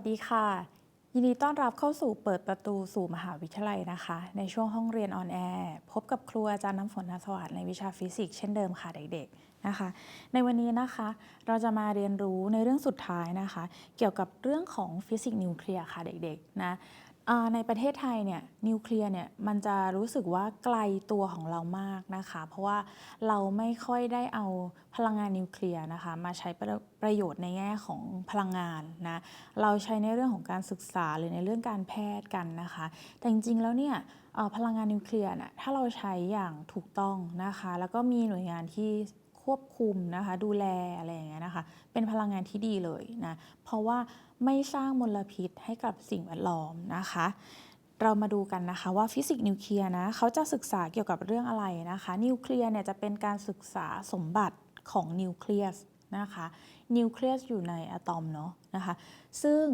วัสดีค่ะ ยินดีต้อนรับเข้าสู่เปิดประตูสู่มหาวิทยาลัยนะคะ ในช่วงห้องเรียนออนแอร์พบกับครูอาจารย์น้ำฝนนาสวัสดิ์ในวิชาฟิสิกส์เช่นเดิมค่ะเด็กๆนะคะ ในวันนี้นะคะเราจะมาเรียนรู้ในเรื่องสุดท้ายนะคะ เกี่ยวกับเรื่องของฟิสิกส์นิวเคลียร์ค่ะเด็กๆนะ อ่าในประเทศไทยเนี่ยนิวเคลียร์เนี่ยมันจะรู้สึกว่าไกลตัวของเรามากนะคะ เพราะว่าเราไม่ค่อยได้เอาพลังงานนิวเคลียร์นะคะ มาใช้ประประโยชน์ในแง่ของพลังงานนะเราใช้ในเรื่องของการศึกษาหรือในเรื่องการแพทย์กันนะคะ แต่จริงๆแล้วเนี่ยพลังงานนิวเคลียร์น่ะถ้าเราใช้อย่างถูกต้องนะคะ แล้วก็มีหน่วยงานที่ ควบคุมนะคะ ดูแลอะไรอย่างเงี้ยนะคะ เป็นพลังงานที่ดีเลยนะ เพราะว่าไม่สร้างมลพิษให้กับสิ่งแวดล้อมนะคะ เรามาดูกันนะคะว่าฟิสิกส์นิวเคลียร์นะเขาจะศึกษาเกี่ยวกับเรื่องอะไรนะคะ นิวเคลียร์เนี่ยจะเป็นการศึกษาสมบัติของนิวเคลียสนะคะนิวเคลียสอยู่ในอะตอมเนาะนะคะ ซึ่ง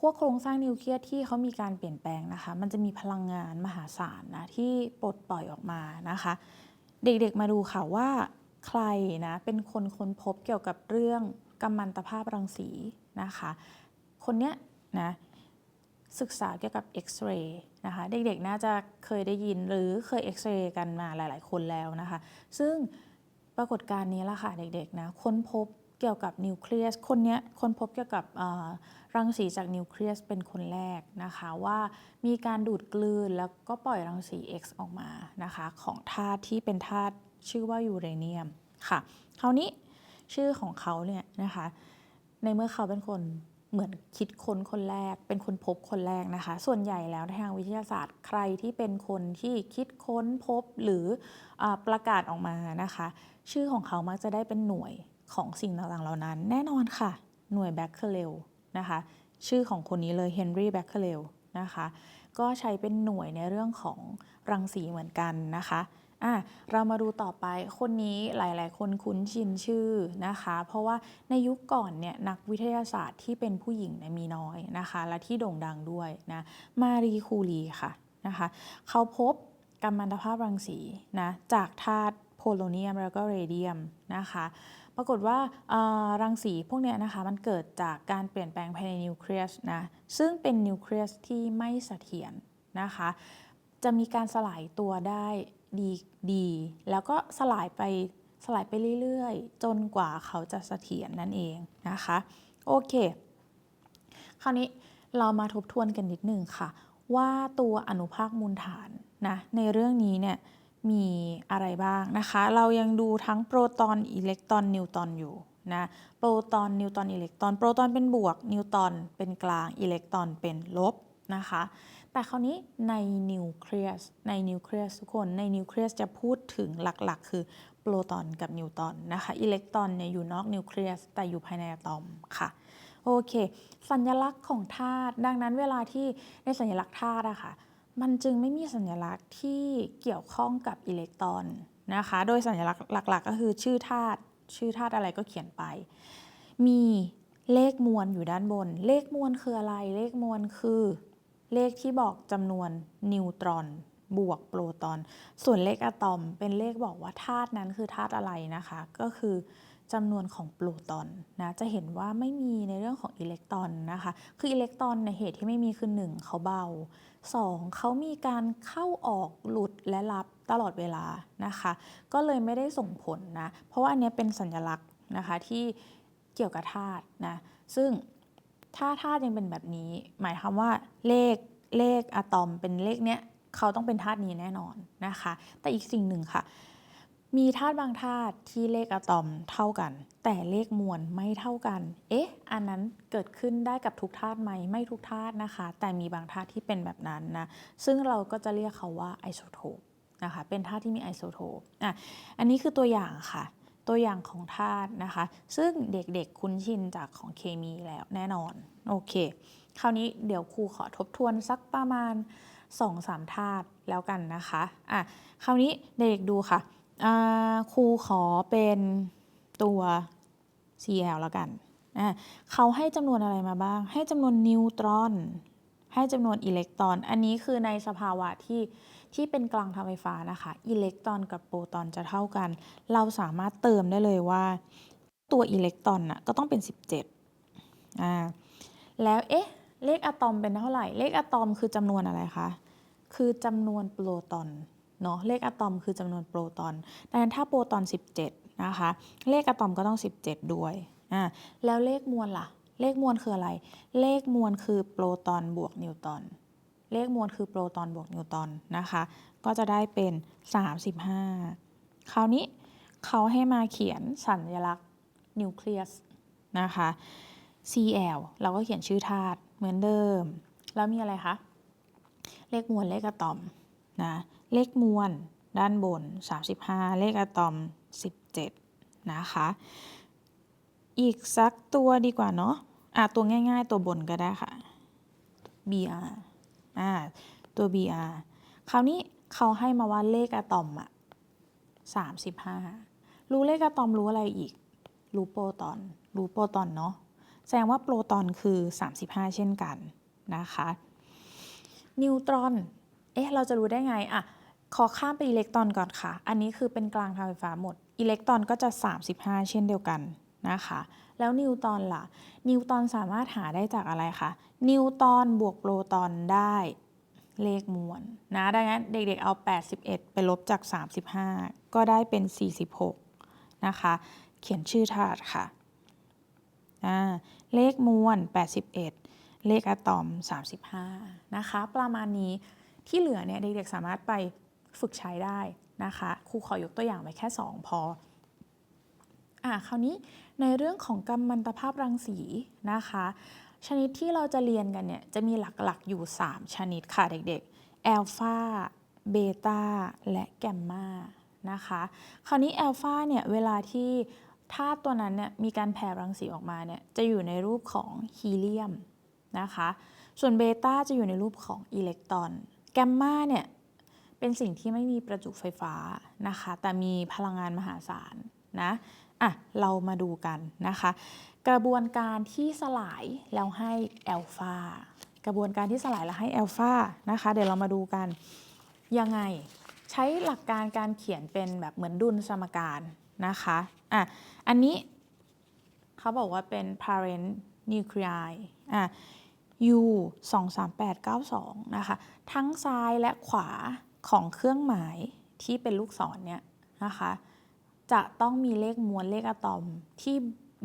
พวกโครงสร้างนิวเคลียสที่เขามีการเปลี่ยนแปลงนะคะ มันจะมีพลังงานมหาศาลนะที่ปลดปล่อยออกมานะคะ เด็กๆมาดูค่ะว่า ใครนะเป็นคนค้นพบเกี่ยวกับเรื่องกัมมันตภาพรังสีนะคะ คนเนี้ยนะศึกษาเกี่ยวกับเอ็กซเรย์นะคะเด็กๆน่าจะเคยได้ยินหรือเคยเอ็กซเรย์กันมาหลายๆ คนแล้วนะคะ ซึ่งปรากฏการณ์นี้ละค่ะเด็กๆนะค้นพบเกี่ยวกับนิวเคลียสคนเนี้ยค้นพบเกี่ยวกับรังสีจากนิวเคลียสเป็นคนแรกนะคะว่ามีการดูดกลืนแล้วก็ปล่อยรังสี X ออกมานะคะของธาตุที่เป็นธาตุ ชื่อว่ายูเรเนียมค่ะคราวนี้ชื่อของเขาเนี่ยนะคะในเมื่อเขาเป็นคนเหมือนคิดค้นคนแรก เป็นคนพบคนแรกนะคะ ส่วนใหญ่แล้วทางวิทยาศาสตร์ใครที่เป็นคนที่คิดค้นพบหรืออประกาศออกมานะคะ ชื่อของเขามักจะได้เป็นหน่วยของสิ่งต่างๆเหล่านั้น แน่นอนค่ะ หน่วยแบคเคเรลนะคะ ชื่อของคนนี้เลยเฮนรี่แบคเคเรลนะคะ ก็ใช้เป็นหน่วยในเรื่องของรังสีเหมือนกันนะคะ อะเรามาดูต่อไปคนนี้หลาย ๆ คนคุ้นชินชื่อนะคะ เพราะว่าในยุคก่อนเนี่ยนักวิทยาศาสตร์ที่เป็นผู้หญิงเนี่ยมีน้อยนะคะ และที่โด่งดังด้วยนะมารีคูรีค่ะนะคะเขาพบกัมมันตภาพรังสีนะจากธาตุโพโลเนียมแล้วก็เรเดียมนะคะปรากฏว่ารังสีพวกนี้นะคะมันเกิดจากการเปลี่ยนแปลงภายในนิวเคลียสนะซึ่งเป็นนิวเคลียสที่ไม่เสถียรนะคะ จะมีการสลายตัวได้ดีดี แล้วก็สลายไปสลายไปเรื่อยๆ จนกว่าเขาจะเสถียรนั่นเองนะคะ โอเค คราวนี้เรามาทบทวนกันนิดหนึ่งค่ะ ว่าตัวอนุภาคมูลฐานนะในเรื่องนี้เนี่ยมีอะไรบ้างนะคะ เรายังดูทั้งโปรตอนอิเล็กตรอนนิวตรอนอยู่นะโปรตอนนิวตรอนอิเล็กตรอนโปรตอนเป็นบวกนิวตรอนเป็นกลางอิเล็กตรอนเป็นลบนะคะ แต่คราวนี้ในนิวเคลียสในนิวเคลียสทุกคนในนิวเคลียสจะพูดถึงหลักๆ คือโปรตอนกับนิวตรอนนะคะอิเล็กตรอนเนี่ยอยู่นอกนิวเคลียสแต่อยู่ภายในอะตอมค่ะโอเค สัญลักษณ์ของธาตุดังนั้นเวลาที่ในสัญลักษณ์ธาตุอะค่ะมันจึงไม่มีสัญลักษณ์ที่เกี่ยวข้องกับอิเล็กตรอนนะคะ โดยสัญลักษณ์หลัก ๆ ก็คือชื่อธาตุชื่อธาตุอะไรก็เขียนไป มีเลขมวลอยู่ด้านบน เลขมวลคืออะไร เลขมวลคือ เลขที่บอกจำนวนนิวตรอนบวกโปรตอน ส่วนเลขอะตอมเป็นเลขบอกว่าธาตุนั้นคือธาตุอะไรนะคะ ก็คือจำนวนของโปรตอนนะจะเห็นว่าไม่มีในเรื่องของอิเล็กตรอนนะคะ คืออิเล็กตรอนในเหตุที่ไม่มีคือ 1 เขาเบา 2 เขามีการเข้าออกหลุดและรับตลอดเวลานะคะ ก็เลยไม่ได้ส่งผลนะ เพราะว่าอันนี้เป็นสัญลักษณ์นะคะที่เกี่ยวกับธาตุนะ ซึ่ง ถ้าธาตุยังเป็นแบบนี้ หมายความว่าเลขเลขอะตอมเป็นเลขเนี้ยเขาต้องเป็นธาตุนี้แน่นอนนะคะ แต่อีกสิ่งหนึ่งค่ะ มีธาตุบางธาตุที่เลขอะตอมเท่ากัน แต่เลขมวลไม่เท่ากัน เอ๊ะ อันนั้นเกิดขึ้นได้กับทุกธาตุไหมไม่ทุกธาตุนะคะ แต่มีบางธาตุที่เป็นแบบนั้นนะ ซึ่งเราก็จะเรียกเขาว่าไอโซโทปนะคะ เป็นธาตุที่มีไอโซโทปอะ อันนี้คือตัวอย่างค่ะ ตัวอย่างของธาตุนะคะ ซึ่งเด็กๆคุ้นชินจากของเคมีแล้วแน่นอน โอเค คราวนี้เดี๋ยวครูขอทบทวนสักประมาณ 2-3ธาตุแล้วกันนะคะอะคราวนี้เด็กๆดูค่ะอ่าครูขอเป็นตัว Cl แล้วกัน เขาให้จำนวนอะไรมาบ้าง ให้จำนวนนิวตรอน ให้จำนวนอิเล็กตรอน อันนี้คือในสภาวะที่ ที่เป็นกลางทางไฟฟ้านะคะ อิเล็กตรอนกับโปรตอนจะเท่ากัน เราสามารถเติมได้เลยว่า ตัวอิเล็กตรอนน่ะก็ต้องเป็น 17อ่าแล้วเอ๊ะเลขอะตอมเป็นเท่าไหร่ เลขอะตอมคือจำนวนอะไรคะ คือจำนวนโปรตอนเนาะ เลขอะตอมคือจำนวนโปรตอนดังนั้นถ้าโปรตอน 17 นะคะ เลขอะตอมก็ต้อง 17 ด้วยอ่าแล้วเลขมวลล่ะ เลขมวลคืออะไร เลขมวลคือโปรตอนบวกนิวตอน เลขมวลคือโปรตอนบวกนิวตอนนะคะ ก็จะได้เป็น 35 คราวนี้เขาให้มาเขียนสัญลักษณ์นิวเคลียสนะคะ Cl เราก็เขียนชื่อธาตุเหมือนเดิม แล้วมีอะไรคะ เลขมวลเลขอะตอมนะ เลขมวลด้านบน 35 เลขอะตอม 17 นะคะ อีกสักตัวดีกว่าเนาะอะตัวง่ายๆตัวบนก็ได้ค่ะ Br อ่าตัว Br คราวนี้เขาให้มาว่าเลขอะตอมอะ35รู้เลขอะตอมรู้อะไรอีก รู้โปรตอน รู้โปรตอนเนาะ แสดงว่าโปรตอนคือ 35 เช่นกันนะคะ นิวตรอน เอ๊ะ เราจะรู้ได้ไงอะขอข้ามไปอิเล็กตรอนก่อนค่ะ อันนี้คือเป็นกลางทางไฟฟ้าหมด อิเล็กตรอนก็จะ 35 เช่นเดียวกัน นะคะ แล้วนิวตอนล่ะ นิวตอนสามารถหาได้จากอะไรคะ นิวตอนบวกโปรตอนได้เลขมวลนะ ดังนั้นเด็กๆเอา 81 ไปลบจาก 35 ก็ได้เป็น 46 นะคะ เขียนชื่อธาตุค่ะ เลขมวล 81 เลขอะตอม 35 นะคะ ประมาณนี้ที่เหลือเนี่ยเด็กๆสามารถไปฝึกใช้ได้นะคะ ครูขอยกตัวอย่างไว้แค่ 2 พอ อะคราวนี้ ในเรื่องของกัมมันตภาพรังสีนะคะ ชนิดที่เราจะเรียนกันเนี่ยจะมีหลักๆอยู่ 3 ชนิดค่ะเด็กๆแอลฟา เบต้า และแกมมานะคะ คราวนี้แอลฟาเนี่ยเวลาที่ธาตุตัวนั้นเนี่ยมีการแผ่รังสีออกมาเนี่ยจะอยู่ในรูปของฮีเลียมนะคะ ส่วนเบต้าจะอยู่ในรูปของอิเล็กตรอน แกมมาเนี่ยเป็นสิ่งที่ไม่มีประจุไฟฟ้านะคะ แต่มีพลังงานมหาศาลนะ อะเรามาดูกันนะคะ กระบวนการที่สลายแล้วให้แอลฟากระบวนการที่สลายแล้วให้แอลฟานะคะเดี๋ยวเรามาดูกันยังไงใช้หลักการการเขียนเป็นแบบเหมือนดุลสมการนะคะอะอันนี้เขาบอกว่าเป็น parent nuclei อะ U 2 3 8 9 2นะคะทั้งซ้ายและขวาของเครื่องหมายที่เป็นลูกศรเนี่ยนะคะ จะต้องมีเลขมวลเลขอะตอมที่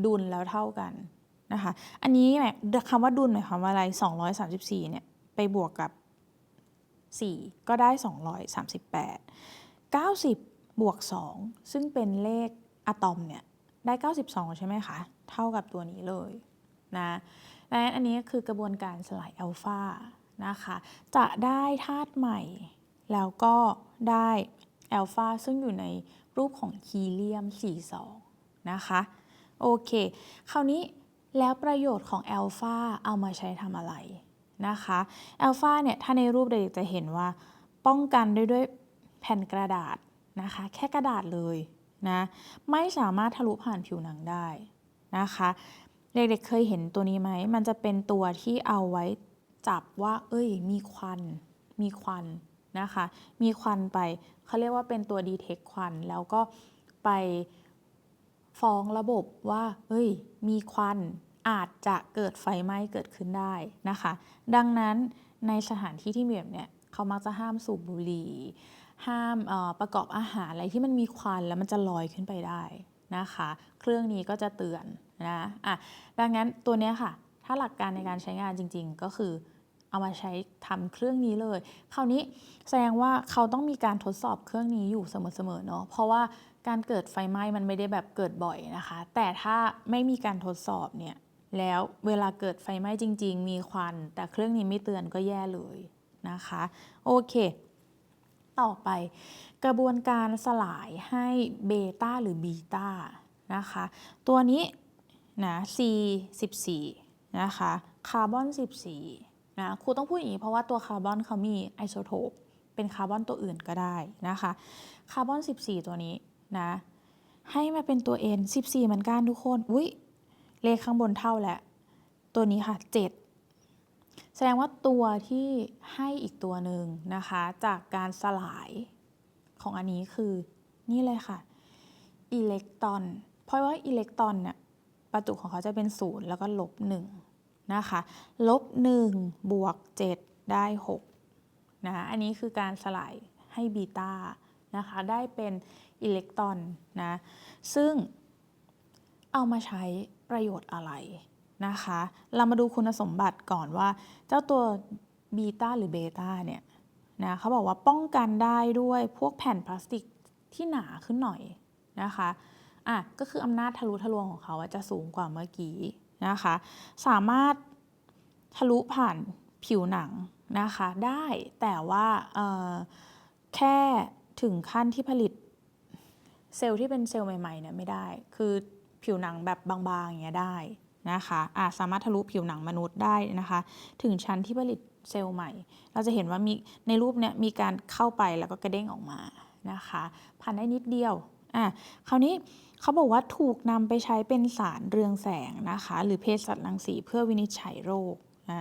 ดุลแล้วเท่ากันนะคะ อันนี้หมคำว่าดุลหมายความว่าอะไร 234 เนี่ย ไปบวกกับ 4 ก็ได้ 238 90 บวก 2 ซึ่งเป็นเลขอะตอมเนี่ย ได้ 92 ใช่ไหมคะ เท่ากับตัวนี้เลยนะดังนั้นอันนี้คือกระบวนการสลายอัลฟานะคะ จะได้ธาตุใหม่ แล้วก็ได้อัลฟาซึ่งอยู่ใน รูปของฮีเลียม 42 นะคะ โอเค คราวนี้แล้วประโยชน์ของอัลฟาเอามาใช้ทำอะไรนะคะอัลฟาเนี่ยถ้าในรูปเด็กจะเห็นว่าป้องกันด้วยด้วยแผ่นกระดาษนะคะ แค่กระดาษเลยนะไม่สามารถทะลุผ่านผิวหนังได้นะคะ เด็กๆเคยเห็นตัวนี้ไหม มันจะเป็นตัวที่เอาไว้จับว่า เอ้ย มีควัน มีควัน นะคะ มีควันไปเขาเรียกว่าเป็นตัวดีเทคควัน แล้วก็ไปฟ้องระบบว่าเอ้ย มีควันอาจจะเกิดไฟไหม้เกิดขึ้นได้นะคะ ดังนั้นในสถานที่ที่มีแบบเนี้ยเขามักจะห้ามสูบบุหรี่ ห้ามประกอบอาหารอะไรที่มันมีควันแล้วมันจะลอยขึ้นไปได้นะคะ เครื่องนี้ก็จะเตือนนะอะดังนั้นตัวเนี้ยค่ะ ถ้าหลักการในการใช้งานจริง ๆ ก็คือ เอามาใช้ทำเครื่องนี้เลย คราวนี้แสดงว่าเขาต้องมีการทดสอบเครื่องนี้อยู่เสมอๆเนาะ เพราะว่าการเกิดไฟไหม้มันไม่ได้แบบเกิดบ่อยนะคะ แต่ถ้าไม่มีการทดสอบเนี่ย แล้วเวลาเกิดไฟไหม้จริง ๆ มีควัน แต่เครื่องนี้ไม่เตือนก็แย่เลยนะคะ โอเค ต่อไป กระบวนการสลายให้เบต้าหรือบีต้านะคะ ตัวนี้นะ C 14นะคะ คาร์บอน 14 นะครูต้องพูดอย่างนี้เพราะว่าตัวคาร์บอนเขามีไอโซโทปเป็นคาร์บอนตัวอื่นก็ได้นะคะคาร์บอน 14 ตัวนี้นะให้มาเป็นตัว N 14 เหมือนกันทุกคนอุ้ยเลขข้างบนเท่าแหละ ตัวนี้ค่ะ 7 แสดงว่าตัวที่ให้อีกตัวหนึ่งนะคะ จากการสลายของอันนี้คือนี่เลยค่ะอิเล็กตรอน เพราะว่าอิเล็กตรอนเนี่ยประจุของเขาจะเป็นศูนย์แล้วก็ลบห นึ่งนะคะลบ1บวก 7 ได้6นะอันนี้คือการสลายให้บีตานะคะได้เป็นอิเล็กตรอนนะซึ่งเอามาใช้ประโยชน์อะไรนะคะ เรามาดูคุณสมบัติก่อนว่า เจ้าตัวบีตาหรือเบต้าเนี่ยนะเขาบอกว่าป้องกันได้ด้วยพวกแผ่นพลาสติกที่หนาขึ้นหน่อยนะคะอะก็คืออำนาจทะลุทะลวงของเขาจะสูงกว่าเมื่อกี้ นะคะ สามารถทะลุผ่านผิวหนังนะคะได้แต่ว่าแค่ถึงขั้นที่ผลิตเซลล์ที่เป็นเซลล์ใหม่ๆเนี่ยไม่ได้ คือผิวหนังแบบบางๆอย่างเงี้ยได้นะคะอะสามารถทะลุผิวหนังมนุษย์ได้นะคะ ถึงชั้นที่ผลิตเซลล์ใหม่ เราจะเห็นว่ามีในรูปเนี่ยมีการเข้าไปแล้วก็กระเด้งออกมานะคะผ่านได้นิดเดียว อะคราวนี้เขาบอกว่าถูกนำไปใช้เป็นสารเรืองแสงนะคะ หรือเภสัชรังสีเพื่อวินิจฉัยโรคอะ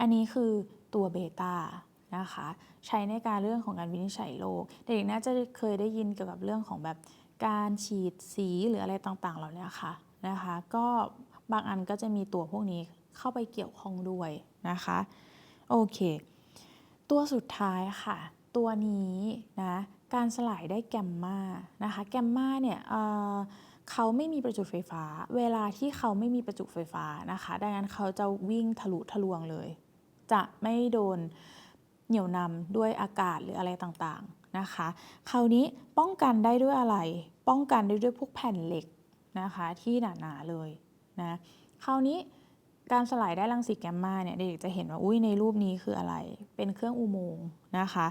อันนี้คือตัวเบต้านะคะใช้ในการเรื่องของการวินิจฉัยโรคเด็กๆน่าจะเคยได้ยินเกี่ยวกับเรื่องของแบบการฉีดสีหรืออะไรต่างๆเหล่านี้ค่ะนะคะ ก็บางอันก็จะมีตัวพวกนี้เข้าไปเกี่ยวข้องด้วยนะคะโอเค ตัวสุดท้ายค่ะ ตัวนี้นะ การสลายได้แกมมานะคะแกมมาเนี่ยเเขาไม่มีประจุไฟฟ้า เวลาที่เขาไม่มีประจุไฟฟ้านะคะ ดังนั้นเขาจะวิ่งทะลุทะลวงเลย จะไม่โดนเหนี่ยวนำด้วยอากาศหรืออะไรต่างๆนะคะ คราวนี้ป้องกันได้ด้วยอะไร ป้องกันได้ด้วยพวกแผ่นเหล็กนะคะที่หนาๆเลยนะคราวนี้การสลายได้รังสีแกมมาเนี่ยเด็กๆจะเห็นว่าอุ้ยในรูปนี้คืออะไร เป็นเครื่องอุโมงค์นะคะ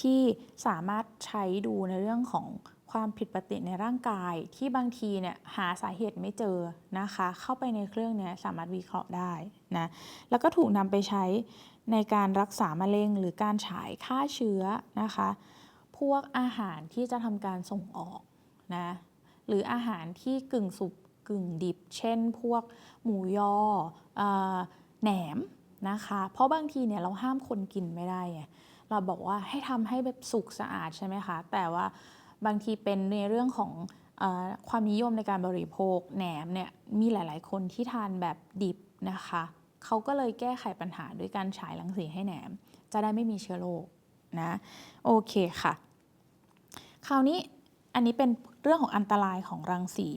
ที่สามารถใช้ดูในเรื่องของความผิดปกติในร่างกาย ที่บางทีเนี่ยหาสาเหตุไม่เจอนะคะ เข้าไปในเครื่องเนี้ยสามารถวิเคราะห์ได้นะแล้วก็ถูกนำไปใช้ในการรักษามะเร็งหรือการฉายฆ่าเชื้อนะคะ พวกอาหารที่จะทำการส่งออกนะหรืออาหารที่กึ่งสุกกึ่งดิบ เช่น พวกหมูยอออแหนมนะคะ เพราะบางทีเนี่ยเราห้ามคนกินไม่ได้ไง เราบอกว่าให้ทำให้แบบสุกสะอาดใช่ไหมคะ แต่ว่าบางทีเป็นในเรื่องของอความนิยมในการบริโภคแหนมเนี่ยมีหลาย ๆ คนที่ทานแบบดิบนะคะเขาก็เลยแก้ไขปัญหาด้วยการฉายรังสีให้แหนม จะได้ไม่มีเชื้อโรคนะโอเคค่ะ คราวนี้อันนี้เป็นเรื่องของอันตรายของรังสี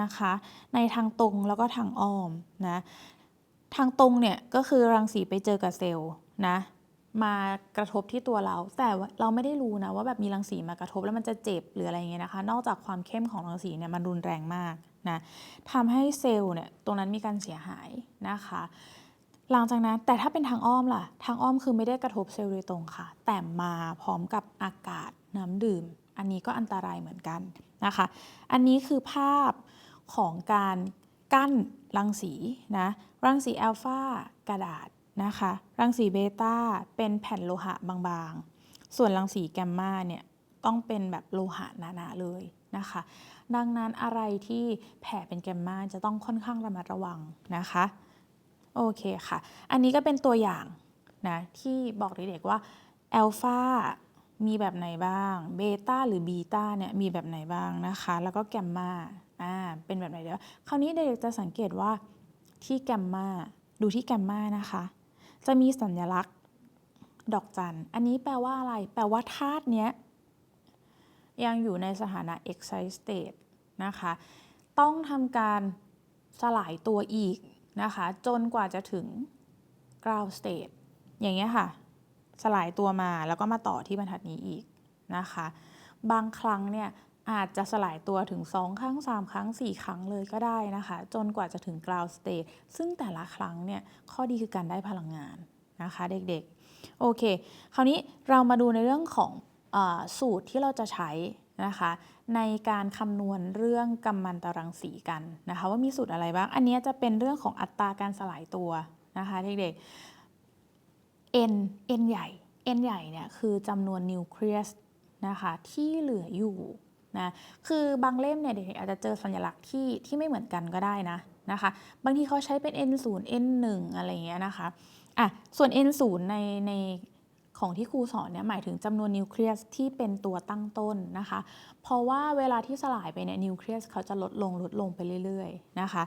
นะคะ ในทางตรงแล้วก็ทางอ้อมนะทางตรงเนี่ยก็คือรังสีไปเจอกับเซลล์นะ มากระทบที่ตัวเรา แต่เราไม่ได้รู้นะว่าแบบมีรังสีมากระทบแล้วมันจะเจ็บหรืออะไรเงี้ยนะคะ นอกจากความเข้มของรังสีเนี่ยมันรุนแรงมากนะทำให้เซลล์เนี่ยตรงนั้นมีการเสียหายนะคะ หลังจากนั้นแต่ถ้าเป็นทางอ้อมล่ะ ทางอ้อมคือไม่ได้กระทบเซลล์โดยตรงค่ะ แต่มาพร้อมกับอากาศน้ำดื่ม อันนี้ก็อันตรายเหมือนกันนะคะ อันนี้คือภาพของการกั้นรังสีนะรังสีอัลฟากระดาษ นะคะ รังสีเบต้าเป็นแผ่นโลหะบางๆ ส่วนรังสีแกมมาเนี่ยต้องเป็นแบบโลหะหนาๆเลยนะคะ ดังนั้นอะไรที่แผ่เป็นแกมมาจะต้องค่อนข้างระมัดระวังนะคะ โอเคค่ะ อันนี้ก็เป็นตัวอย่างนะที่บอกเด็กๆว่าอัลฟามีแบบไหนบ้าง เบต้าหรือบีต้าเนี่ยมีแบบไหนบ้างนะคะ แล้วก็แกมมาอ่า เป็นแบบไหนเดี๋ยว คราวนี้เด็กๆจะสังเกตว่าที่แกมมาดูที่แกมมานะคะ จะมีสัญลักษณ์ดอกจัน อันนี้แปลว่าอะไร แปลว่าธาตุเนี้ยยังอยู่ในสถานะ excite state นะคะ ต้องทำการสลายตัวอีกนะคะ จนกว่าจะถึง ground state อย่างเงี้ยค่ะ สลายตัวมาแล้วก็มาต่อที่บรรทัดนี้อีกนะคะ บางครั้งเนี่ย อาจจะสลายตัวถึง 2 ครั้ง 3 ครั้ง 4 ครั้งเลยก็ได้นะคะ จนกว่าจะถึง ground state ซึ่งแต่ละครั้งเนี่ยข้อดีคือการได้พลังงานนะคะเด็กๆ โอเค คราวนี้เรามาดูในเรื่องของอสูตรที่เราจะใช้นะคะในการคำนวณเรื่องกัมมันตรังสีกันนะคะว่ามีสูตรอะไรบ้าง อันนี้จะเป็นเรื่องของอัตราการสลายตัวนะคะเด็กๆ n n ใหญ่ n ใหญ่เนี่ยคือจำนวนนิวเคลียสนะคะที่เหลืออยู่ นะคือบางเล่มเนี่ยเด็กๆอาจจะเจอสัญลักษณ์ที่ที่ไม่เหมือนกันก็ได้นะนะคะ บางทีเขาใช้เป็น n 0 n 1อะไรอย่างเงี้ยนะคะอะส่วน n 0ในในของที่ครูสอนเนี่ยหมายถึงจำนวนนิวเคลียสที่เป็นตัวตั้งต้นนะคะ เพราะว่าเวลาที่สลายไปเนี่ยนิวเคลียสเขาจะลดลงลดลงไปเรื่อยๆนะคะ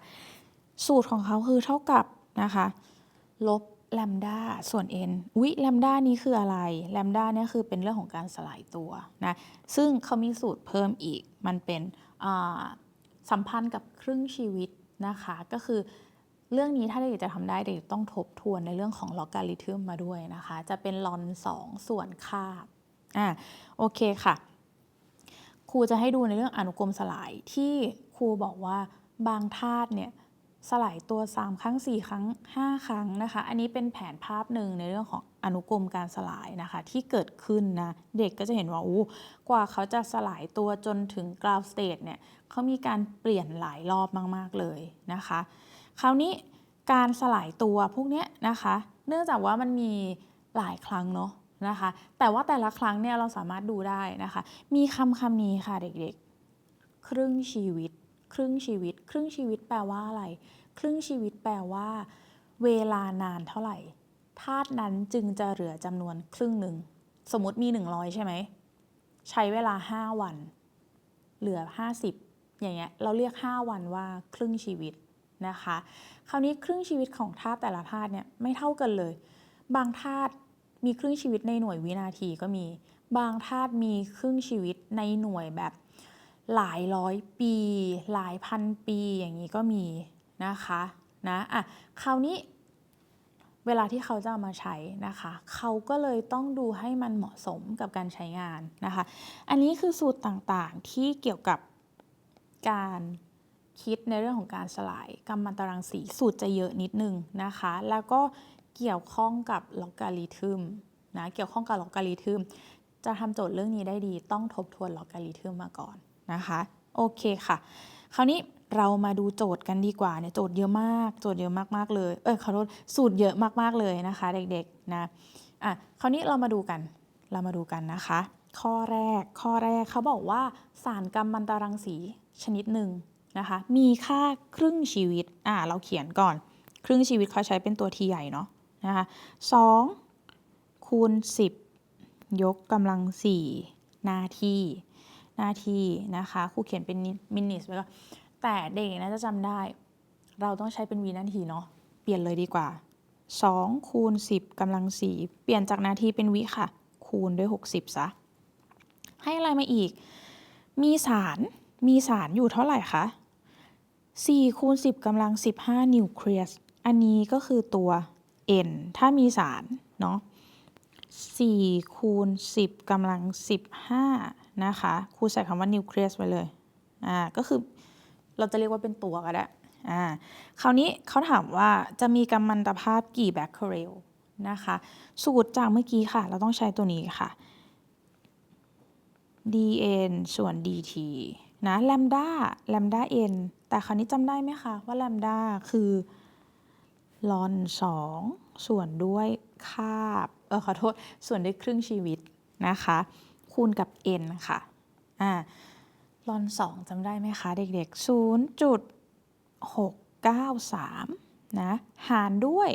สูตรของเขาคือเท่ากับนะคะลบ แลมดาส่วน n อุ๊ยแลมดานี้คืออะไรแลมดาเนี่ยคือเป็นเรื่องของการสลายตัวนะซึ่งเขามีสูตรเพิ่มอีก มันเป็นสัมพันธ์กับครึ่งชีวิตนะคะ ก็คือเรื่องนี้ถ้าเด็กจะทำได้เด็กต้องทบทวนในเรื่องของลอการิทึมมาด้วยนะคะ จะเป็นลอน 2 ส่วนคาบอ่าโอเคค่ะ ครูจะให้ดูในเรื่องอนุกรมสลายที่ครูบอกว่าบางธาตุเนี่ย สลายตัว 3 ครั้ง 4 ครั้ง 5 ครั้งนะคะ อันนี้เป็นแผนภาพหนึ่งในเรื่องของอนุกรมการสลายนะคะที่เกิดขึ้นนะเด็กก็จะเห็นว่าอู้กว่าเขาจะสลายตัวจนถึงกราวสเตทเนี่ยเขามีการเปลี่ยนหลายรอบมาก ๆ เลยนะคะ คราวนี้การสลายตัวพวกเนี้ยนะคะ เนื่องจากว่ามันมีหลายครั้งเนาะนะคะ แต่ว่าแต่ละครั้งเนี่ยเราสามารถดูได้นะคะ มีคำคำนี้ค่ะเด็กๆ ครึ่งชีวิต ครึ่งชีวิต ครึ่งชีวิตแปลว่าอะไร ครึ่งชีวิตแปลว่า เวลานานเท่าไหร่ธาตุนั้นจึงจะเหลือจำนวนครึ่งหนึ่ง สมมติมี 100 ใช่ไหม ใช้เวลา 5 วัน เหลือ 50 อย่างเงี้ย เราเรียก 5 วันว่าครึ่งชีวิตนะคะ คราวนี้ครึ่งชีวิตของธาตุแต่ละธาตุเนี่ยไม่เท่ากันเลย บางธาตุมีครึ่งชีวิตในหน่วยวินาทีก็มี บางธาตุมีครึ่งชีวิตในหน่วยแบบ หลายร้อยปี หลายพันปีอย่างนี้ก็มีนะคะนะอะคราวนี้เวลาที่เขาจะเอามาใช้นะคะ เขาก็เลยต้องดูให้มันเหมาะสมกับการใช้งานนะคะ อันนี้คือสูตรต่างๆที่เกี่ยวกับการคิดในเรื่องของการสลายกัมมันตรังสีสูตรจะเยอะนิดนึงนะคะ แล้วก็เกี่ยวข้องกับลอการิทึมนะเกี่ยวข้องกับลอการิทึมจะทำโจทย์เรื่องนี้ได้ดี ต้องทบทวนลอการิทึมมาก่อน นะคะโอเคค่ะ คราวนี้เรามาดูโจทย์กันดีกว่าเนี่ยโจทย์เยอะมาก โจทย์เยอะมากๆเลยเออขอโทษสูตรเยอะมากๆเลยนะคะ เด็กๆนะอะคราวนี้เรามาดูกันเรามาดูกันนะคะ ข้อแรกข้อแรกเขาบอกว่าสารกัมมันตรังสีชนิดหนึ่งนะคะ มีค่าครึ่งชีวิตอ่าเราเขียนก่อน ครึ่งชีวิตเขาใช้เป็นตัวทีใหญ่เนาะนะคะสองคูณ 10 ยกกำลัง 4 นาที นาทีนะคะครูเขียนเป็นมินิสไว้ก็แต่เด็กน่าจะจำได้ เราต้องใช้เป็นวินาทีเนาะเปลี่ยนเลยดีกว่า2คูณ10กำลัง4เปลี่ยนจากนาทีเป็นวิค่ะ คูณด้วย 60ซะให้อะไรมาอีก มีสารมีสารอยู่เท่าไหร่คะ4คูณ10กำลัง 15 นิวเคลียส อันนี้ก็คือตัว n ถ้ามีสารเนาะ4คูณ10กำลัง 15 นะคะครูใส่คำว่านิวเคลียสไว้เลยอ่าก็คือเราจะเรียกว่าเป็นตัวก็ได้อ่าคราวนี้เขาถามว่าจะมีกัมมันตภาพกี่แบคเคอเรลนะคะสูตรจากเมื่อกี้ค่ะ เราต้องใช้ตัวนี้ค่ะ dn ส่วน dt นะแลมดาแลมดา n แต่คราวนี้จำได้ไหมคะ ว่าแลมดาคือลอน2ส่วนด้วยคาบ เออขอโทษ ส่วนด้วยครึ่งชีวิตนะคะ คูณกับ n ค่ะอ่าลอน2จำได้ไหมคะเด็กๆ 0.693 นะ หารด้วย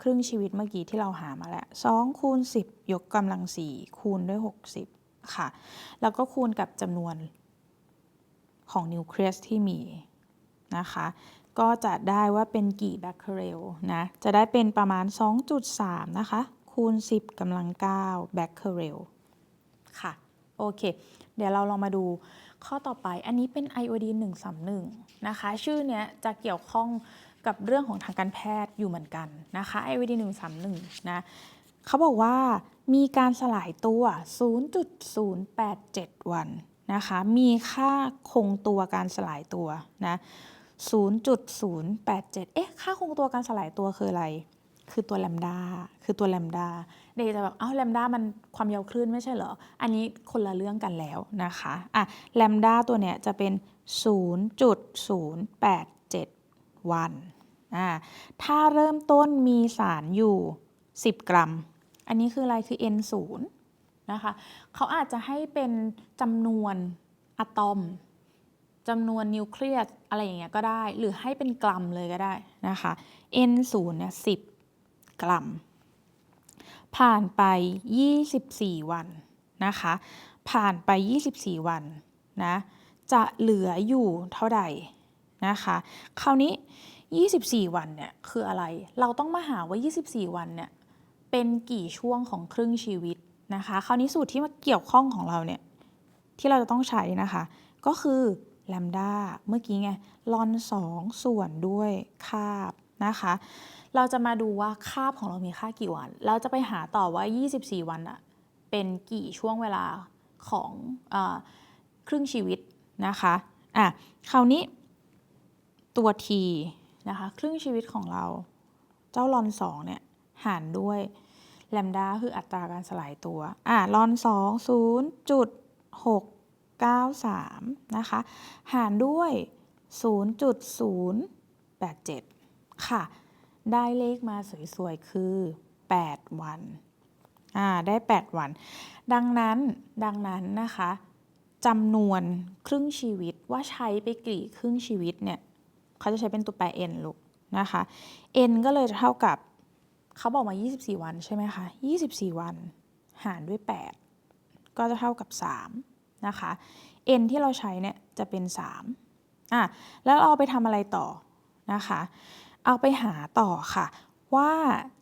ครึ่งชีวิตเมื่อกี้ที่เราหามาแล้ว2คูณ 10 ยกกำลัง 4 คูณด้วย 60 ค่ะ แล้วก็คูณกับจำนวนของนิวเคลียสที่มีนะคะ ก็จะได้ว่าเป็นกี่แบคเคเรลนะ จะได้เป็นประมาณ 2.3 นะคะ คูณ 10กำลัง9แบคเคเรล ค่ะ โอเค เดี๋ยวเราลองมาดูข้อต่อไป อันนี้เป็น iodine 131 นะคะ ชื่อเนี้ยจะเกี่ยวข้องกับเรื่องของทางการแพทย์อยู่เหมือนกันนะคะ iodine 131 นะเขาบอกว่ามีการสลายตัว 0.087 วันนะคะ มีค่าคงตัวการสลายตัวนะ 0.087 เอ๊ะ ค่าคงตัวการสลายตัวคืออะไร คือตัวแลมดา คือตัวแลมดา เด็กจะแบบเอ้าแลมด้ามันความยาวคลื่นไม่ใช่เหรอ อันนี้คนละเรื่องกันแล้วนะคะอะแลมด้าตัวเนี้ยจะเป็น 0.087 วันอ่าถ้าเริ่มต้นมีสารอยู่ 10 กรัม อันนี้คืออะไรคือ N0 นะคะเขาอาจจะให้เป็นจำนวนอะตอมจำนวนนิวเคลียสอะไรอย่างเงี้ยก็ได้ หรือให้เป็นกรัมเลยก็ได้นะคะ N0 เนี่ย10 กรัม ผ่านไป 24 วันนะคะ ผ่านไป 24 วันนะจะเหลืออยู่เท่าใดนะคะ คราวนี้ 24 วันเนี่ยคืออะไร เราต้องมาหาว่า 24 วันเนี่ยเป็นกี่ช่วงของครึ่งชีวิตนะคะ คราวนี้สูตรที่มาเกี่ยวข้องของเราเนี่ยที่เราจะต้องใช้นะคะ ก็คือแลมดาเมื่อกี้ไงลอน 2 ส่วนด้วยคาบนะคะ เราจะมาดูว่าคาบของเรามีค่ากี่วัน เราจะไปหาต่อว่า 24 วันอะเป็นกี่ช่วงเวลาของอครึ่งชีวิตนะคะอะคราวนี้ตัว t นะคะครึ่งชีวิตของเราเจ้าลอน2เนี่ยหารด้วยแลมดาคืออัตราการสลายตัวอะลอน2 0.693 นะคะ หารด้วย 0.087 ค่ะ ได้เลขมาสวยๆ คือ 8 วัน อ่า ได้ 8 วัน ดังนั้น ดังนั้นนะคะจำนวนครึ่งชีวิตว่าใช้ไปกี่ครึ่งชีวิตเนี่ยเขาจะใช้เป็นตัวแปร n ลูกนะคะ n ก็เลยจะเท่ากับเขาบอกมา 24 วันใช่ไหมคะ 24 วัน หารด้วย 8 ก็จะเท่ากับ 3 นะคะ n ที่เราใช้เนี่ยจะเป็น 3อะแล้วเอาไปทำอะไรต่อนะคะ เอาไปหาต่อค่ะ ว่า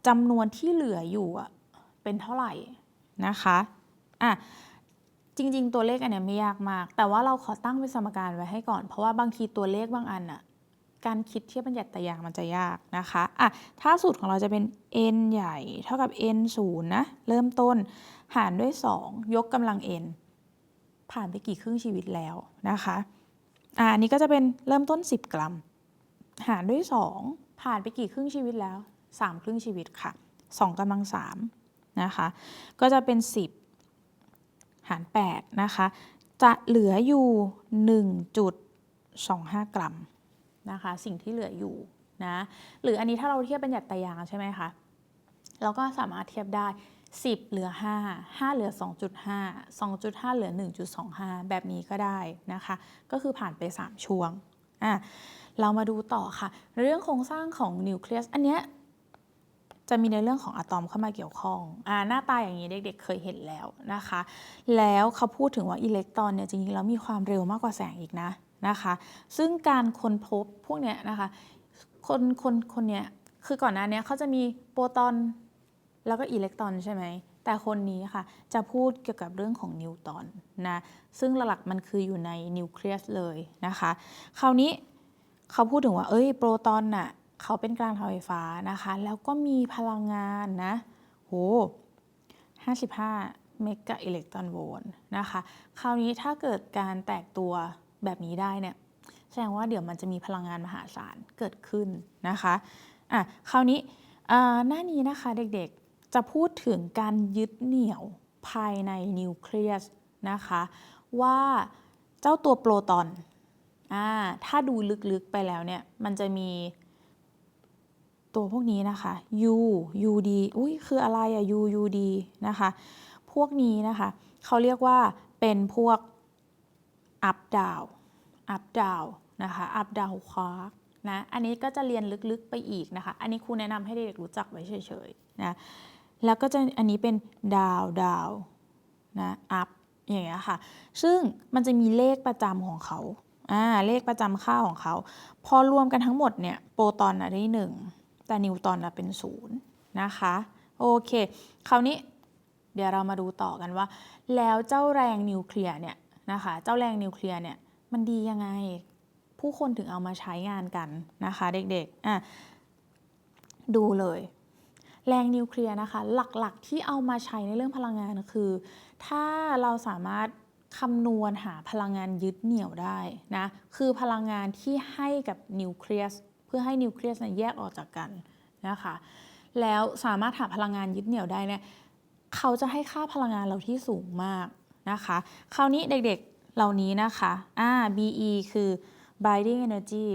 จำนวนที่เหลืออยู่เป็นเท่าไหร่นะคะอะจริง ๆ ตัวเลขอันนี้ไม่ยากมาก แต่ว่าเราขอตั้งเป็นสมการไว้ให้ก่อน เพราะว่าบางทีตัวเลขบางอันอะการคิดเทียบบัญญัติตารางมันจะยากนะคะอะถ้าสูตรของเราจะเป็น n ใหญ่เท่ากับ n 0นะ เริ่มต้น หารด้วย 2 ยกกำลัง n ผ่านไปกี่ครึ่งชีวิตแล้วนะคะอะอันนี้ก็จะเป็นเริ่มต้น 10 กรัม หารด้วย 2 ผ่านไปกี่ครึ่งชีวิตแล้ว 3 ครึ่งชีวิตค่ะ 2กำลัง3นะคะ ก็จะเป็น 10 หาร 8 นะคะ จะเหลืออยู่ 1.25 กรัมนะคะ สิ่งที่เหลืออยู่นะ หรืออันนี้ถ้าเราเทียบเป็นหยัดตารางใช่ไหมคะ เราก็สามารถเทียบได้ 10 เหลือ 5 5 เหลือ 2.5 2.5 เหลือ 1.25 แบบนี้ก็ได้นะคะ ก็คือผ่านไป 3 ช่วงอะ เรามาดูต่อค่ะ เรื่องโครงสร้างของนิวเคลียสอันเนี้ยจะมีในเรื่องของอะตอมเข้ามาเกี่ยวข้องอ่าหน้าตาอย่างนี้เด็กๆเคยเห็นแล้วนะคะ แล้วเขาพูดถึงว่าอิเล็กตรอนเนี่ยจริงๆแล้วมีความเร็วมากกว่าแสงอีกนะนะคะ ซึ่งการค้นพบพวกเนี้ยนะคะ คนคนคนเนี้ยคือก่อนหน้านี้เขาจะมีโปรตอนแล้วก็อิเล็กตรอนใช่ไหม แต่คนนี้ค่ะจะพูดเกี่ยวกับเรื่องของนิวตรอนนะ ซึ่งหลักๆมันคืออยู่ในนิวเคลียสเลยนะคะ คราวนี้ เขาพูดถึงว่า เอ้ย โปรตอนน่ะ เขาเป็นกลางทางไฟฟ้านะคะ แล้วก็มีพลังงานนะ โห55 เมกะอิเล็กตรอนโวลต์นะคะ คราวนี้ถ้าเกิดการแตกตัวแบบนี้ได้เนี่ย แสดงว่าเดี๋ยวมันจะมีพลังงานมหาศาลเกิดขึ้นนะคะ อะ คราวนี้หน้านี้นะคะเด็กๆ จะพูดถึงการยึดเหนี่ยวภายในนิวเคลียสนะคะ ว่าเจ้าตัวโปรตอน อ่าถ้าดูลึกๆไปแล้วเนี่ย มันจะมี ตัวพวกนี้นะคะ U UD อุ้ยคืออะไรอะ U UD นะคะ พวกนี้นะคะ เขาเรียกว่าเป็นพวก up down up down นะคะ up down quark นะ อันนี้ก็จะเรียนลึกๆไปอีกนะคะ อันนี้ครูแนะนำให้เด็กๆรู้จักไว้เฉยๆนะ แล้วก็จะอันนี้เป็น down down นะ up อย่างเงี้ยค่ะ ซึ่งมันจะมีเลขประจำของเขา อ่าเลขประจำค่าของเขา พอรวมกันทั้งหมดเนี่ยโปรตอนอะได้หนึ่งแต่นิวตอนอะเป็นศูนย์นะคะโอเค คราวนี้เดี๋ยวเรามาดูต่อกันว่า แล้วเจ้าแรงนิวเคลียร์เนี่ยนะคะเจ้าแรงนิวเคลียร์เนี่ยมันดียังไงผู้คนถึงเอามาใช้งานกันนะคะเด็กๆอะดูเลย แรงนิวเคลียร์นะคะ หลักๆที่เอามาใช้ในเรื่องพลังงานคือ ถ้าเราสามารถ คำนวณหาพลังงานยึดเหนี่ยวได้นะคือพลังงานที่ให้กับนิวเคลียสเพื่อให้นิวเคลียสเนี่ยแยกออกจากกันนะคะแล้วสามารถหาพลังงานยึดเหนี่ยวได้เนี่ยเขาจะให้ค่าพลังงานเราที่สูงมากนะคะคราวนี้เด็กๆเหล่านี้นะคะอ่า BE คือ binding energy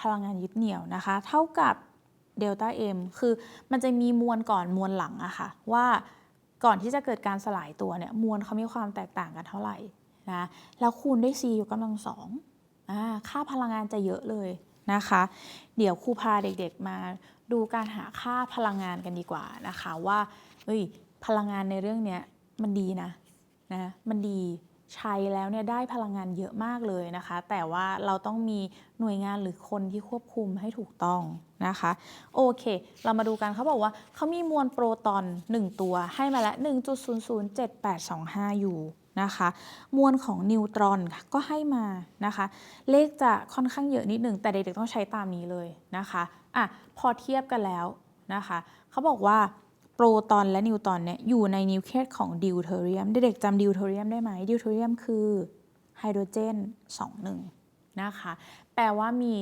พลังงานยึดเหนี่ยวนะคะเท่ากับเดลต้า M คือมันจะมีมวลก่อนมวลหลังอะค่ะว่าก่อนที่จะเกิดการสลายตัวเนี่ยมวลเขามีความแตกต่างกันเท่าไหร่ นะแล้วคูณด้วย C อยู่กำลังสองค่าพลังงานจะเยอะเลยนะคะ เดี๋ยวครูพาเด็กๆมาดูการหาค่าพลังงานกันดีกว่านะคะว่าเอ้ยพลังงานในเรื่องเนี้ยมันดีนะนะมันดีใช้แล้วเนี่ยได้พลังงานเยอะมากเลยนะคะ แต่ว่าเราต้องมีหน่วยงานหรือคนที่ควบคุมให้ถูกต้องนะคะโอเค เรามาดูกันเขาบอกว่าเขามีมวลโปรตอน 1 ตัวให้มาล้ว1.007825อยู่ นะคะ มวลของนิวตรอนก็ให้มานะคะ เลขจะค่อนข้างเยอะนิดหนึ่งแต่เด็กๆต้องใช้ตามนี้เลยนะคะอะพอเทียบกันแล้วนะคะเขาบอกว่าโปรตอนและนิวตรอนเนี่ยอยู่ในนิวเคลียสของดิวเทอเรียม เด็กๆจำดิวเทอเรียมได้ไหมดิวเทอเรียมคือไฮโดรเจน21นะคะแปลว่ามี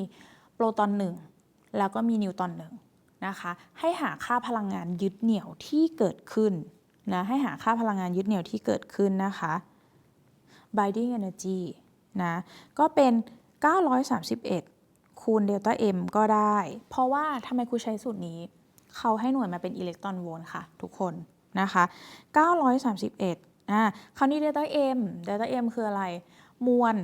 โปรตอน 1 แล้วก็มีนิวตรอน1นะคะให้หาค่าพลังงานยึดเหนี่ยวที่เกิดขึ้น นะให้หาค่าพลังงานยึดเหนี่ยวที่เกิดขึ้นนะคะ binding energy นะก็เป็น 931 คูณเดลต้า m ก็ได้ เพราะว่าทำไมครูใช้สูตรนี้ เขาให้หน่วยมาเป็นอิเล็กตรอนโวลต์ค่ะ ทุกคนนะคะ 931อ่าคราวนี้เดลต้า m เดลต้า m คืออะไร มวล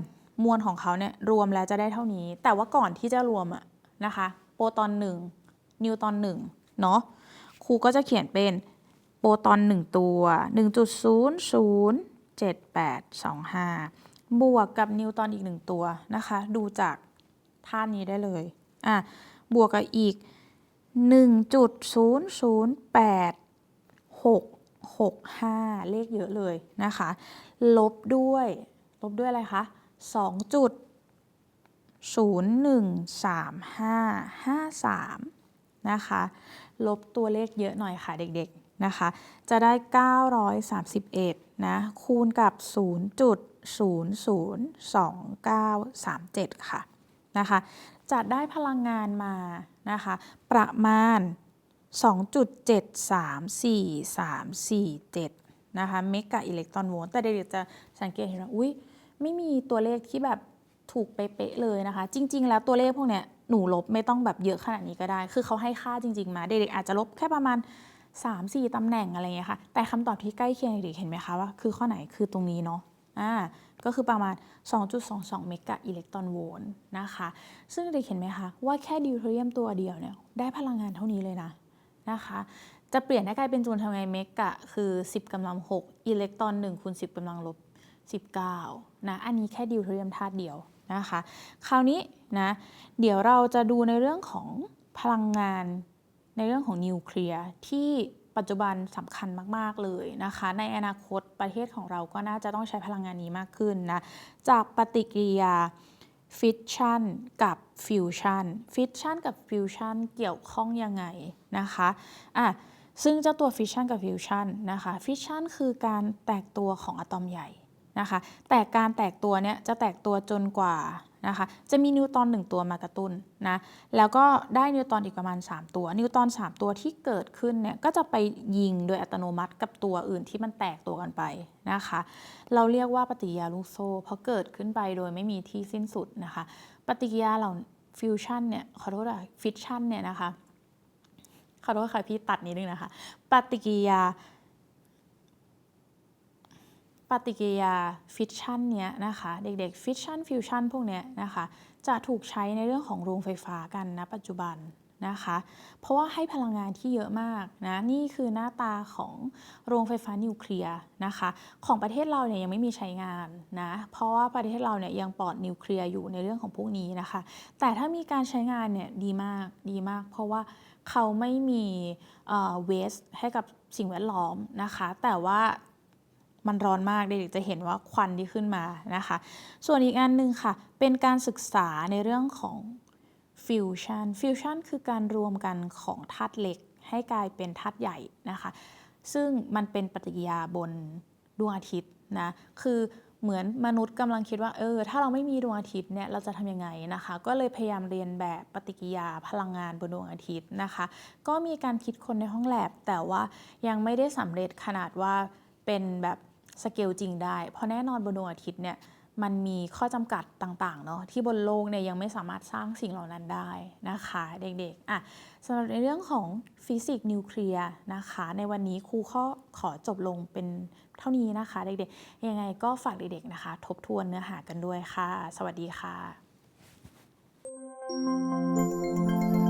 มวลของเขาเนี่ยรวมแล้วจะได้เท่านี้ แต่ว่าก่อนที่จะรวมอะนะคะ โปรตอน 1 นิวตอน1เนาะครูก็จะเขียนเป็น โปรตอน 1 ตัว 1.007825 บวกกับนิวตอนอีก 1 ตัวนะคะ ดูจากท่านี้ได้เลยอะบวกกับอีก 1.008665 เลขเยอะเลยนะคะ ลบด้วย ลบด้วยอะไรคะ2จุด013553 นะคะ ลบตัวเลขเยอะหน่อยค่ะเด็กๆ นะคะ จะได้ 931 นะ คูณกับ 0.002937 ค่ะ นะคะ จะได้พลังงานมา นะคะ ประมาณ 2.734347 นะคะ เมกะอิเล็กตรอนโวลต์ แต่เด็กๆจะสังเกตเห็นว่า อุ๊ย ไม่มีตัวเลขที่แบบถูกเป๊ะเลยนะคะ จริง ๆ แล้วตัวเลขพวกเนี้ยหนูลบไม่ต้องแบบเยอะขนาดนี้ก็ได้ คือเขาให้ค่าจริง ๆ มา เด็กๆอาจจะลบแค่ประมาณ 3-4 ตำแหน่งอะไรเงี้ยค่ะ แต่คำตอบที่ใกล้เคียงเด็กเห็นไหมคะว่าคือข้อไหนคือตรงนี้เนาะอ่าก็คือประมาณ 2.22 เมกะอิเล็กตรอนโวลต์นะคะ ซึ่งเด็กเห็นไหมคะว่าแค่ดิวเทเรียมตัวเดียวเนี่ยได้พลังงานเท่านี้เลยนะนะคะ จะเปลี่ยนได้กลายเป็นจูลทำไงเมกะคือ 10กำลัง6อิเล็กตรอน1คูณ10กำลังลบ19นะอันนี้แค่ดิวเทเรียมธาตุเดียวนะคะ คราวนี้นะเดี๋ยวเราจะดูในเรื่องของพลังงาน ในเรื่องของนิวเคลียร์ที่ปัจจุบันสำคัญมาก ๆ เลยนะคะ ในอนาคตประเทศของเราก็น่าจะต้องใช้พลังงานนี้มากขึ้นนะ จากปฏิกิริยาฟิชชันกับฟิวชันฟิชชันกับฟิวชันเกี่ยวข้องยังไงนะคะอะซึ่งเจ้าตัวฟิชชันกับฟิวชันนะคะฟิชชันคือการแตกตัวของอะตอมใหญ่นะคะแต่การแตกตัวเนี้ยจะแตกตัวจนกว่า นะคะ จะมีนิวตรอน1ตัวมากระตุ้นนะ แล้วก็ได้นิวตรอนอีกประมาณ 3 ตัว นิวตรอน 3 ตัวที่เกิดขึ้นเนี่ยก็จะไปยิงโดยอัตโนมัติกับตัวอื่นที่มันแตกตัวกันไปนะคะ เราเรียกว่าปฏิกิริยาลูกโซ่เพราะเกิดขึ้นไปโดยไม่มีที่สิ้นสุดนะคะ ปฏิกิริยาเหล่าฟิวชันเนี่ยขอโทษอะฟิชชันเนี่ยนะคะขอโทษค่ะพี่ตัดนิดนึงนะคะ ปฏิกิริยา ปฏิกิริยาฟิชชันเนี้ยนะคะ เด็กๆฟิชชันฟิวชันพวกเนี้ยนะคะ จะถูกใช้ในเรื่องของโรงไฟฟ้ากันนะปัจจุบันนะคะ เพราะว่าให้พลังงานที่เยอะมากนะ นี่คือหน้าตาของโรงไฟฟ้านิวเคลียร์นะคะ ของประเทศเราเนี่ยยังไม่มีใช้งานนะ เพราะว่าประเทศเราเนี่ยยังปลอดนิวเคลียร์อยู่ในเรื่องของพวกนี้นะคะ แต่ถ้ามีการใช้งานเนี่ยดีมากดีมาก เพราะว่าเขาไม่มีเวสให้กับสิ่งแวดล้อมนะคะ แต่ว่า มันร้อนมากเด็กๆจะเห็นว่าควันที่ขึ้นมานะคะ ส่วนอีกอันหนึ่งค่ะ เป็นการศึกษาในเรื่องของฟิวชันฟิวชันคือการรวมกันของธาตุเหล็กให้กลายเป็นธาตุใหญ่นะคะ ซึ่งมันเป็นปฏิกิริยาบนดวงอาทิตย์นะ คือเหมือนมนุษย์กำลังคิดว่าเออถ้าเราไม่มีดวงอาทิตย์เนี่ยเราจะทำยังไงนะคะ ก็เลยพยายามเรียนแบบปฏิกิริยาพลังงานบนดวงอาทิตย์นะคะ ก็มีการคิดคนในห้องแลบแต่ว่ายังไม่ได้สำเร็จขนาดว่าเป็นแบบ สเกลจริงได้ เพราะแน่นอนบนดวงอาทิตย์เนี่ยมันมีข้อจำกัดต่างๆเนาะที่บนโลกเนี่ยยังไม่สามารถสร้างสิ่งเหล่านั้นได้นะคะเด็กๆอะสำหรับในเรื่องของฟิสิกส์นิวเคลียร์นะคะ ในวันนี้ครูข้อขอจบลงเป็นเท่านี้นะคะ เด็กๆ ยังไงก็ฝากเด็กๆนะคะ ทบทวนเนื้อหากันด้วยค่ะ สวัสดีค่ะ